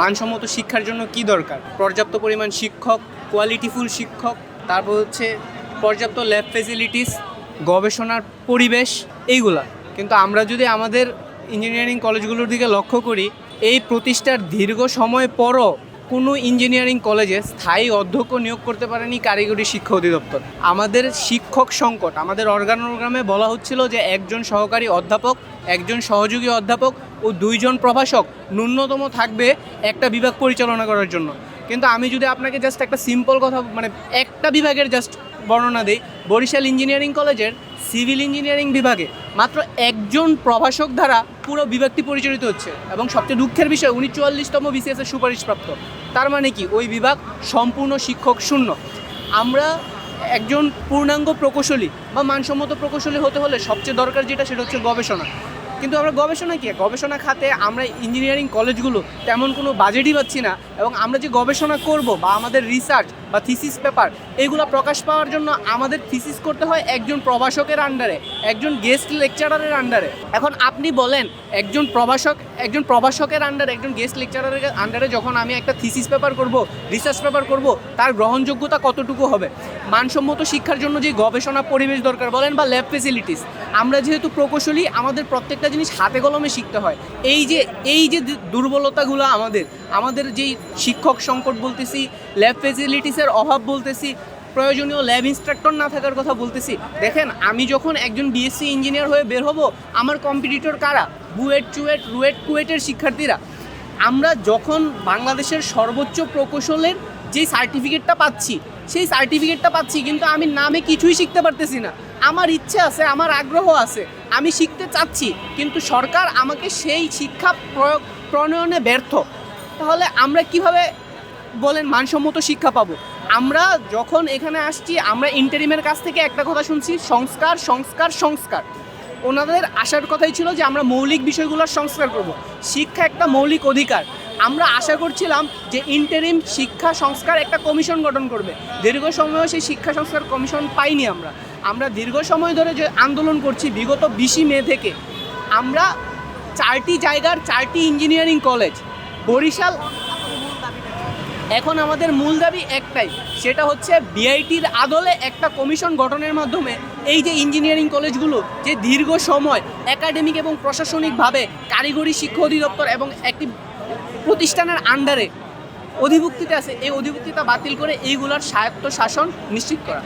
মানসম্মত শিক্ষার জন্য কি দরকার? পর্যাপ্ত পরিমাণ শিক্ষক কোয়ালিটিফুল শিক্ষক, তারপর হচ্ছে পর্যাপ্ত ল্যাব ফেসিলিটিস গবেষণার পরিবেশ, এইগুলা। কিন্তু আমরা যদি আমাদের ইঞ্জিনিয়ারিং কলেজগুলোর দিকে লক্ষ্য করি, এই প্রতিষ্ঠার দীর্ঘ সময় পরও কোনো ইঞ্জিনিয়ারিং কলেজে স্থায়ী অধ্যক্ষ নিয়োগ করতে পারেনি কারিগরি শিক্ষা অধিদপ্তর। আমাদের শিক্ষক সংকট, আমাদের অর্গানোগ্রামে বলা হচ্ছিল যে একজন সহকারী অধ্যাপক, একজন সহযোগী অধ্যাপক ও দুইজন প্রভাষক ন্যূনতম থাকবে একটা বিভাগ পরিচালনা করার জন্য। কিন্তু আমি যদি আপনাকে জাস্ট একটা সিম্পল কথা মানে একটা বিভাগের জাস্ট বর্ণনা দিই, বরিশাল ইঞ্জিনিয়ারিং কলেজের সিভিল ইঞ্জিনিয়ারিং বিভাগে মাত্র একজন প্রভাষক দ্বারা পুরো বিভাগটি পরিচালিত হচ্ছে এবং সবচেয়ে দুঃখের বিষয়, উনি চুয়াল্লিশতম বিসিএস এর সুপারিশপ্রাপ্ত। তার মানে কি? ওই বিভাগ সম্পূর্ণ শিক্ষক শূন্য। আমরা একজন পূর্ণাঙ্গ প্রকৌশলী বা মানসম্মত প্রকৌশলী হতে হলে সবচেয়ে দরকার যেটা, সেটা হচ্ছে গবেষণা। কিন্তু আমরা গবেষণা কি? গবেষণা খাতে আমরা ইঞ্জিনিয়ারিং কলেজগুলো তেমন কোনো বাজেটই পাচ্ছি না এবং আমরা যে গবেষণা করব বা আমাদের রিসার্চ বা থিসিস পেপার এইগুলো প্রকাশ পাওয়ার জন্য আমাদের থিসিস করতে হয় একজন প্রভাষকের আন্ডারে একজন গেস্ট লেকচারারের আন্ডারে এখন আপনি বলেন, একজন প্রভাষক, একজন প্রভাষকের আন্ডারে একজন গেস্ট লেকচারারের আন্ডারে যখন আমি একটা থিসিস পেপার করব রিসার্চ পেপার করব, তার গ্রহণযোগ্যতা কতটুকু হবে? মানসম্মত শিক্ষার জন্য যে গবেষণা পরিবেশ দরকার, বলেন বা ল্যাব ফেসিলিটিস আমরা যেহেতু প্রকৌশলী, আমাদের প্রত্যেকটা জিনিস হাতে কলমে শিখতে হয়। এই যে এই যে দুর্বলতাগুলো আমাদের আমাদের যেই শিক্ষক সংকট বলতেছি ল্যাব ফেসিলিটিসের অভাব বলতেছি, প্রয়োজনীয় ল্যাব ইনস্ট্রাক্টর না থাকার কথা বলতেছি, দেখেন আমি যখন একজন বিএসসি ইঞ্জিনিয়ার হয়ে বের হব, আমার কম্পিটিটর কারা? বুয়েট, চুয়েট, রুয়েট, কুয়েটের শিক্ষার্থীরা। আমরা যখন বাংলাদেশের সর্বোচ্চ প্রকৌশলের যে সার্টিফিকেটটা পাচ্ছি, সেই সার্টিফিকেটটা পাচ্ছি, কিন্তু আমি নামে কিছুই শিখতে পারতেছি না। আমার ইচ্ছে আছে, আমার আগ্রহ আছে, আমি শিখতে চাচ্ছি, কিন্তু সরকার আমাকে সেই শিক্ষা প্রয়োগ প্রণয়নে ব্যর্থ। তাহলে আমরা কীভাবে বলেন মানসম্মত শিক্ষা পাবো? আমরা যখন এখানে আসছি, আমরা ইন্টারিমের কাছ থেকে একটা কথা শুনছি, সংস্কার সংস্কার সংস্কার। ওনাদের আসার কথাই ছিল যে আমরা মৌলিক বিষয়গুলোর সংস্কার করব। শিক্ষা একটা মৌলিক অধিকার। আমরা আশা করছিলাম যে ইন্টারিম শিক্ষা সংস্কার একটা কমিশন গঠন করবে। দীর্ঘ সময় সেই শিক্ষা সংস্কার কমিশন পাইনি আমরা। আমরা দীর্ঘ সময় ধরে যে আন্দোলন করছি, বিগত বিশি মে থেকে। আমরা চারটি জায়গার চারটি ইঞ্জিনিয়ারিং কলেজ বরিশাল এখন আমাদের মূল দাবি একটাই, সেটা হচ্ছে বিআইটির আদলে একটা কমিশন গঠনের মাধ্যমে এই যে ইঞ্জিনিয়ারিং কলেজগুলো যে দীর্ঘ সময় একাডেমিক এবং প্রশাসনিকভাবে কারিগরি শিক্ষা অধিদপ্তর এবং একটি প্রতিষ্ঠানের আন্ডারে অধিভুক্তিতে আছে এই অধিভুক্তিটা বাতিল করে এইগুলোর স্বায়ত্ত শাসন নিশ্চিত করা।